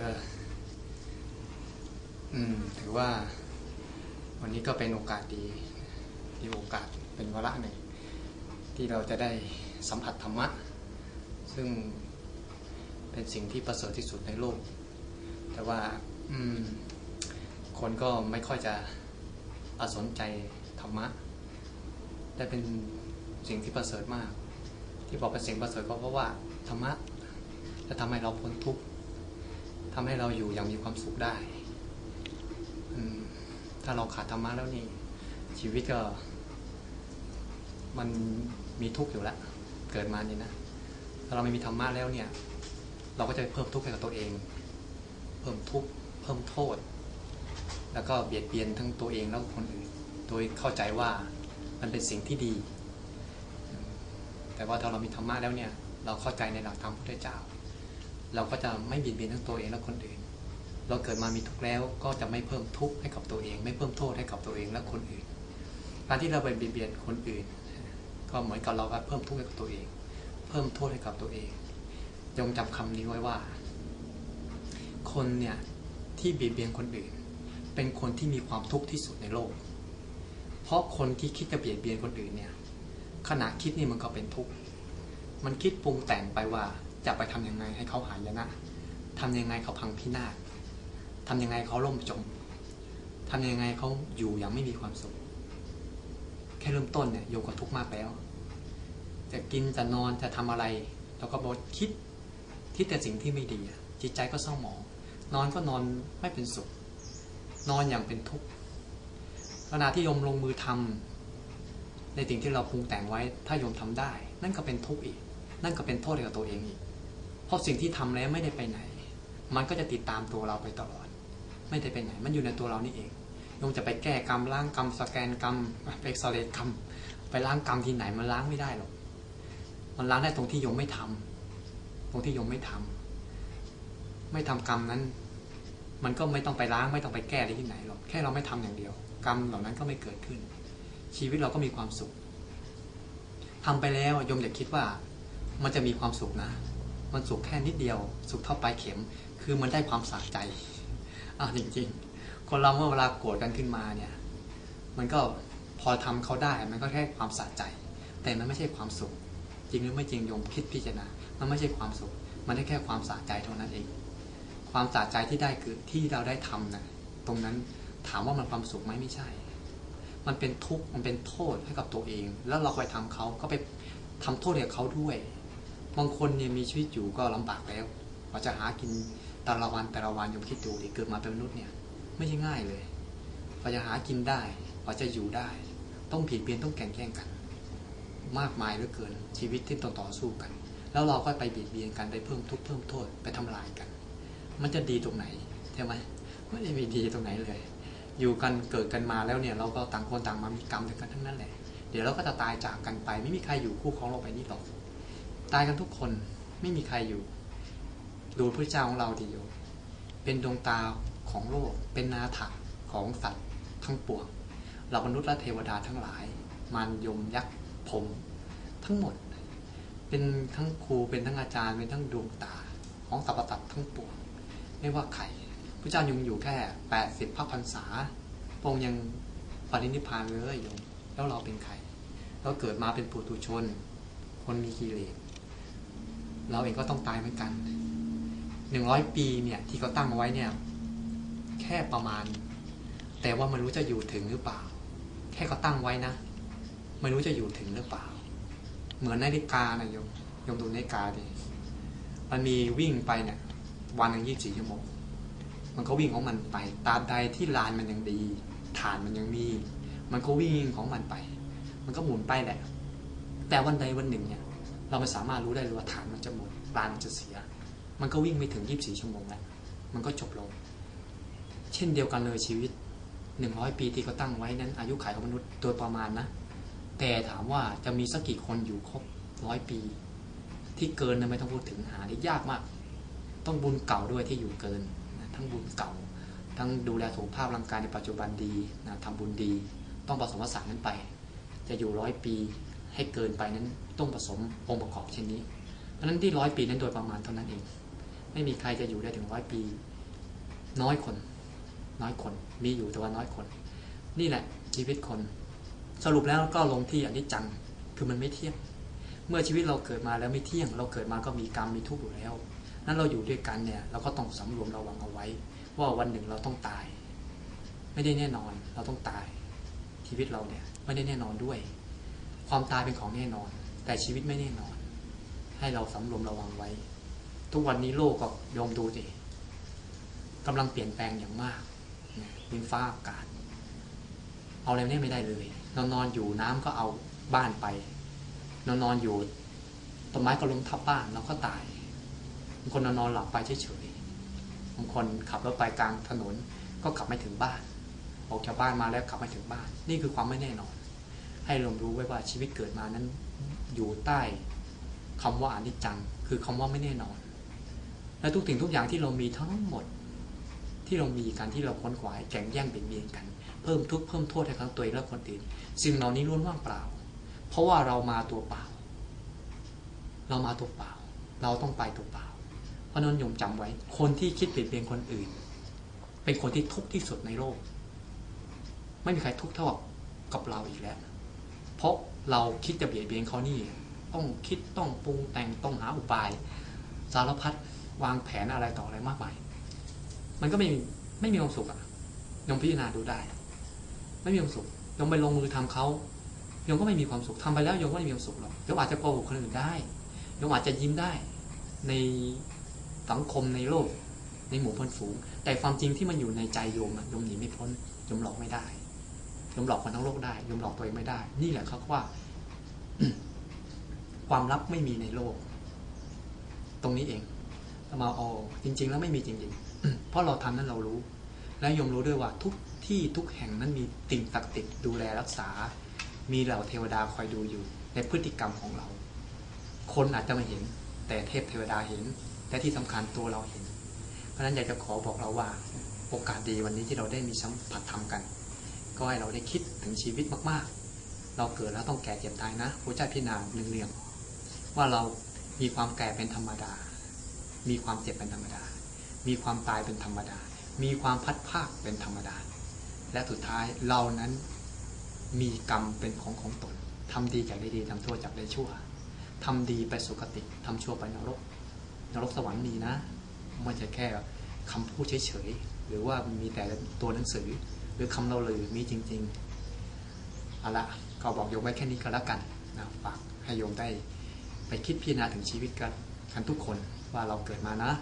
ก็อืม ถือว่า วันนี้ก็เป็นโอกาสดีมีโอกาสเป็นวาระหนึ่งที่เราจะได้สัมผัสธรรมะ ซึ่งเป็นสิ่งที่ประเสริฐที่สุดในโลก แต่ว่า อืม คนก็ไม่ค่อยจะอสนใจธรรมะแต่เป็นสิ่งที่ประเสริฐมาก ที่บอกเป็นสิ่งประเสริฐก็เพราะว่าธรรมะจะทำให้เราพ้นทุกข์ ทำให้เราอยู่อย่างมีความสุขได้อถ้าเราขาดธรรมะแล้วนี่ ชีวิตก็ มันมีทุกข์อยู่แล้ว เกิดมานี่นะ ถ้าเราไม่มีธรรมะแล้วเนี่ย เราก็จะเพิ่มทุกข์ให้กับตัวเอง เพิ่มทุกข์ เพิ่มโทษ แล้วก็เบียดเบียนทั้งตัวเองแล้วคนอื่น โดยเข้าใจว่ามันเป็นสิ่งที่ดี แต่ว่าถ้าเรามีธรรมะแล้วเนี่ย เราเข้าใจในหลักธรรมพุทธเจ้า เราก็จะไม่เบียดเบียนทั้งตัวเองและคนอื่น เราเกิดมามีทุกข์แล้วก็จะไม่เพิ่มทุกข์ให้กับตัวเอง ไม่เพิ่มโทษให้กับตัวเองและคนอื่น การที่เราไปเบียดเบียนคนอื่น ก็เหมือนกับเราเพิ่มทุกข์ให้กับตัวเอง เพิ่มโทษให้กับตัวเองยงจำคำนี้ไว้ว่า คนเนี่ยที่เบียดเบียนคนอื่น เป็นคนที่มีความทุกข์ที่สุดในโลก เพราะคนที่คิดจะเบียดเบียนคนอื่นเนี่ยขณะคิดนี่มันก็เป็นทุกข์ มันคิดปรุงแต่งไปว่า จะไปทำยังไงให้เขาหายนะทำยังไงเขาพังพินาศทำยังไงเขาล่มจมทำยังไงเขาอยู่อย่างไม่มีความสุข แค่เริ่มต้นเนี่ยโยก็ทุกข์มากแล้ว จะกินจะนอนจะทำอะไรเราก็บอกคิดคิดแต่สิ่งที่ไม่ดี จิตใจก็เศร้าหมอง นอนก็นอนไม่เป็นสุข นอนอย่างเป็นทุกข์ขณะที่โยมลงมือทำในสิ่งที่เราปรุงแต่งไว้ ถ้าโยมทำได้ นั่นก็เป็นทุกข์อีก นั่นก็เป็นโทษกับตัวเองอีก เพราะสิ่งที่ทำแล้วไม่ได้ไปไหน มันก็จะติดตามตัวเราไปตลอด ไม่ได้ไปไหน มันอยู่ในตัวเรานี่เองโยมจะไปแก้กรรมล้างกรรมสแกนกรรมไปเอ็กซเรย์กรรมไปล้างกรรมที่ไหนมันล้างไม่ได้หรอกมันล้างได้ตรงที่โยมไม่ทำตรงที่โยมไม่ทำไม่ทำกรรมนั้น มันก็ไม่ต้องไปล้างไม่ต้องไปแก้อะไรที่ไหนหรอกแค่เราไม่ทำอย่างเดียว กรรมเหล่านั้นก็ไม่เกิดขึ้น ชีวิตเราก็มีความสุขทำไปแล้วโยมอย่าคิดว่า มันจะมีความสุขนะ มันสุขแค่นิดเดียว สุขเท่าปลายเข็ม คือมันได้ความสะใจอะจริงๆ คนเราเมื่อเวลาโกรธกันขึ้นมาเนี่ย มันก็พอทำเขาได้ มันก็แค่ความสะใจ แต่มันไม่ใช่ความสุข จริงหรือไม่จริงโยมคิดพิจารณา มันไม่ใช่ความสุข มันได้แค่ความสะใจเท่านั้นเอง ความสะใจที่ได้คือที่เราได้ทำนะตรงนั้นถามว่ามันความสุขไหมไม่ใช่ มันเป็นทุกข์ มันเป็นโทษให้กับตัวเอง แล้วเราไปทำเขาก็ไปทำโทษให้เขาด้วย บางคนเนี่ยมีชีวิตอยู่ก็ลำบากแล้วกว่าจะหากินแต่ละวันแต่ละวันยมคิดดูดิเกิดมาเป็นมนุษย์เนี่ย ไม่ใช่ง่ายเลยกว่าจะหากินได้กว่าจะอยู่ได้ ต้องผิดเพี้ยนต้องแข่งแย่งกัน มากมายเหลือเกินชีวิตที่ต้องต่อสู้กัน แล้วเราก็ไปเบียดเบียนกันไปเพิ่มทุกข์เพิ่มโทษไปทำลายกัน มันจะดีตรงไหนใช่ไหมไม่ได้มีดีตรงไหนเลย อยู่กันเกิดกันมาแล้วเนี่ย เราก็ต่างคนต่างมามีกรรมด้วกันทั้งนั้นแหละเดี๋ยวเราก็จะตายจากกันไป ไม่มีใครอยู่คู่ของเราไปนี่หรอก ตายกันทุกคนไม่มีใครอยู่ ดูพระเจ้าของเราดีอยู่ เป็นดวงตาของโลก เป็นนาถะของสัตว์ทั้งปวงเรามนุษย์และเทวดาทั้งหลาย มารยมยักษ์ผมทั้งหมด เป็นทั้งครูเป็นทั้งอาจารย์เป็นทั้งดวงตาของสรรพสัตว์ทั้งปวงไม่ว่าใครพระเจ้ายุงอยู่แค่แปดสิบพระพรรษาพงยังปรินิพพานเลยโยมแล้วเราเป็นใคร เราเกิดมาเป็นปุถุชน คนมีกิเลส เราเองก็ต้องตายเหมือนกันหนึ่งร้อยปีเนี่ยที่เขาตั้งเอาไว้เนี่ยแค่ประมาณ แต่ว่ามันรู้จะอยู่ถึงหรือเปล่า แค่เขาตั้งไว้นะไม่รู้จะอยู่ถึงหรือเปล่า เหมือนนาฬิกานะโยมโยมดูนาฬิกาดิมันมีวิ่งไปเนี่ยวันหนึ่งยี่สิบชั่วโมงมันก็วิ่งของมันไปตราบใดที่ลานมันยังดีฐานมันยังมี มันก็วิ่งของมันไป มันก็หมุนไปแหละ แต่วันใดวันหนึ่งเนี่ย เราไม่สามารถรู้ได้เลยว่าฐานมันจะหมดลานมันจะเสีย มันก็วิ่งไม่ถึงยี่สิบสี่ชั่วโมงแล้วมันก็จบลง เช่นเดียวกันเลยชีวิตหนึ่งร้อยปีที่เขาตั้งไว้นั้น อายุขัยของมนุษย์โดยประมาณนะ แต่ถามว่าจะมีสักกี่คนอยู่ครบร้อยปี ที่เกินนะไม่ต้องพูดถึงหาได้ยากมาก ต้องบุญเก่าด้วยที่อยู่เกินนะทั้งบุญเก่า ทั้งดูแลสุขภาพร่างกายในปัจจุบันดีนะทำบุญดี ต้องผสมผสานกันไป จะอยู่ร้อยปี ให้เกินไปนั้นต้องผสมองค์ประกอบเช่นนี้ เพราะนั้นที่ร้อยปีนั้นโดยประมาณเท่านั้นเอง ไม่มีใครจะอยู่ได้ถึงร้อยปี น้อยคน น้อยคนมีอยู่แต่ว่าน้อยคน นี่แหละชีวิตคน สรุปแล้วก็ลงที่อนิจจังคือมันไม่เที่ยงเมื่อชีวิตเราเกิดมาแล้วไม่เที่ยง เราเกิดมาก็มีกรรมมีทุกข์อยู่แล้ว นั้นเราอยู่ด้วยกันเนี่ยเราก็ต้องสำรวมระวังเอาไว้ ว่าวันหนึ่งเราต้องตาย ไม่ได้แน่นอนเราต้องตาย ชีวิตเราเนี่ยไม่ได้แน่นอนด้วย ความตายเป็นของแน่นอน แต่ชีวิตไม่แน่นอน ให้เราสำรวมระวังไว้ ทุกวันนี้โลกก็ยอมดูสิกำลังเปลี่ยนแปลงอย่างมากดินฟ้าอากาศ เอาอะไรเนี่ยไม่ได้เลยนอนนอนอยู่น้ำก็เอาบ้านไป นอนนอนอยู่ต้นไม้ก็ล้มทับบ้านเราก็ตายบางคนนอนนอนหลับไปเฉยๆบางคนขับรถไปกลางถนนก็ขับไม่ถึงบ้านออกจากบ้านมาแล้วขับไม่ถึงบ้าน นี่คือความไม่แน่นอน ให้ลงรู้ไว้ว่าชีวิตเกิดมานั้น อยู่ใต้คำว่าอนิจจัง คือคำว่าไม่แน่นอน และทุกสิ่งทุกอย่างที่เรามีทั้งหมด ที่เรามีการที่เราค้นขวายแข่งแย่งเบียดเบียนกัน เพิ่มทุกข์เพิ่มโทษให้ทั้งตัวเองและคนอื่นสิ่งเหล่านี้ล้วนว่างเปล่า เพราะว่าเรามาตัวเปล่า เรามาตัวเปล่า เราต้องไปตัวเปล่า เพราะนั้นยมจำไว้ คนที่คิดเปลี่ยนเบียนคนอื่น เป็นคนที่ทุกข์ที่สุดในโลก ไม่มีใครทุกข์เท่ากับเราอีกแล้ว เพราะเราคิดจะเบียดเบียนเขานี่ ต้องคิดต้องปรุงแต่งต้องหาอุบาย สารพัดวางแผนอะไรต่ออะไรมากมาย มันก็ไม่ไม่มีความสุขอะยมพิจารณาดูได้ ไม่มีความสุขยมไปลงมือทำเขายมก็ไม่มีความสุขทำไปแล้วยมก็ไม่มีความสุขหรอกยมอาจจะโกหกคนอื่นได้ยมอาจจะยิ้มได้ ในสังคมในโลก ในหมู่เพื่อนฝูง แต่ความจริงที่มันอยู่ในใจโยมอะโยมหนีไม่พ้นโยมหลอกไม่ได้ ยมหลอกคนทั้งโลกได้โยมหลอกตัวเองไม่ได้ นี่แหละเขาว่า ความลับไม่มีในโลก ตรงนี้เองมาอ๋อจริง ๆ แล้วไม่มีจริง ๆ เพราะเราทำนั้นเรารู้ และยมรู้ด้วยว่าทุกที่ทุกแห่งนั้นมีติ่งศักดิ์สิทธิ์ดูแลรักษา มีเหล่าเทวดาคอยดูอยู่ ในพฤติกรรมของเรา คนอาจจะไม่เห็น แต่เทพเทวดาเห็นแต่ที่สำคัญตัวเราเห็น เพราะฉะนั้นอยากจะขอบอกเราว่า โอกาสดีวันนี้ที่เราได้มีสัมผัสธรรมกัน ก็ให้เราได้คิดถึงชีวิตมากๆ เราเกิดแล้วต้องแก่เจ็บตายนะพระเจ้าพิจารณาเรื่องๆว่าเรามีความแก่เป็นธรรมดา มีความเจ็บเป็นธรรมดา มีความตายเป็นธรรมดา มีความพัดภาคเป็นธรรมดา และสุดท้ายเรานั้นมีกรรมเป็นของของตนทำดีจากได้ดีทำชั่วจากได้ชั่วทำดีไปสุคติทำชั่วไปนรก นรกสวรรค์มีนะไม่ใช่แค่คำพูดเฉยๆ หรือว่ามีแต่ตัวหนังสือ รือคำเราลือมีจริงๆเอาละก็บอกโยมไว้แค่นี้ก็แล้วกันนะฝากให้โยมได้ไปคิดพิจารณาถึงชีวิตกันกันทุกคนว่าเราเกิดมานะ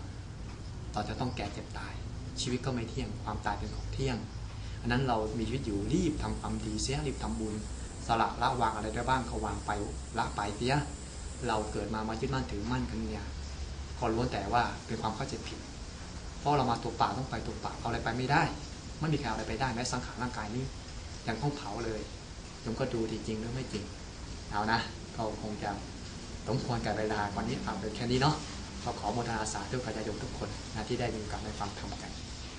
เราจะต้องแก่เจ็บตาย ชีวิตก็ไม่เที่ยงความตายเป็นของเที่ยงอันนั้นเรามีชีวิตอยู่รีบทำความดีเสียรีบทำบุญสละละวางอะไรได้บ้างก็วางไปละไปเสียเราเกิดมามายึดมั่นถือมั่นกันเนี่ยก็ล้วนแต่ว่าเป็นความเข้าใจผิด เพราะเรามาตัวเปล่าต้องไปตัวเปล่าเอาอะไรไปไม่ได้ ไม่มีใครเอาอะไรไปได้แม้สังขารร่างกายนี้ยังต้องเผาเลยโยมก็ดูจริงหรือไม่จริง เอานะก็คงจะต้องควรกับเวลาวันนี้ฝากเป็นแค่นี้เนาะก็ขอโมทนาสาธุกับญาติโยมทุกคนนะที่ได้มีโอกาสได้ฟังธรรมกัน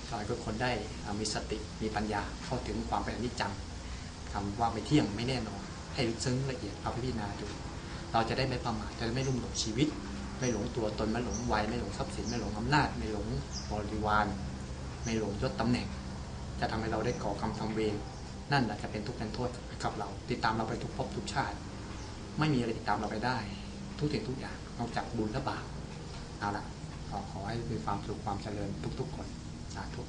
ขอให้ทุกคนได้มีสติมีปัญญาเข้าถึงความเป็นอนิจจังคำว่าไม่เที่ยงไม่แน่นอน ให้ลึกซึ้งละเอียดเอาไปพิจารณาดู เราจะได้ไม่ประมาทจะได้ไม่ลุ่มหลงชีวิต ไม่หลงตัวตนไม่หลงวัยไม่หลงทรัพย์สินไม่หลงอำนาจ ไม่หลงบริวาร ไม่หลงยศตำแหน่ง จะทำให้เราได้ก่อกรรมทำเวรนั่นแหละจะเป็นทุกข์เป็นโทษกับเรา ติดตามเราไปทุกภพทุกชาติ ไม่มีอะไรติดตามเราไปได้ ทุกสิ่งทุกอย่างนอกจากบุญและบาปเอาละขอขอให้มีความสุขความเจริญทุกๆคนสาธุ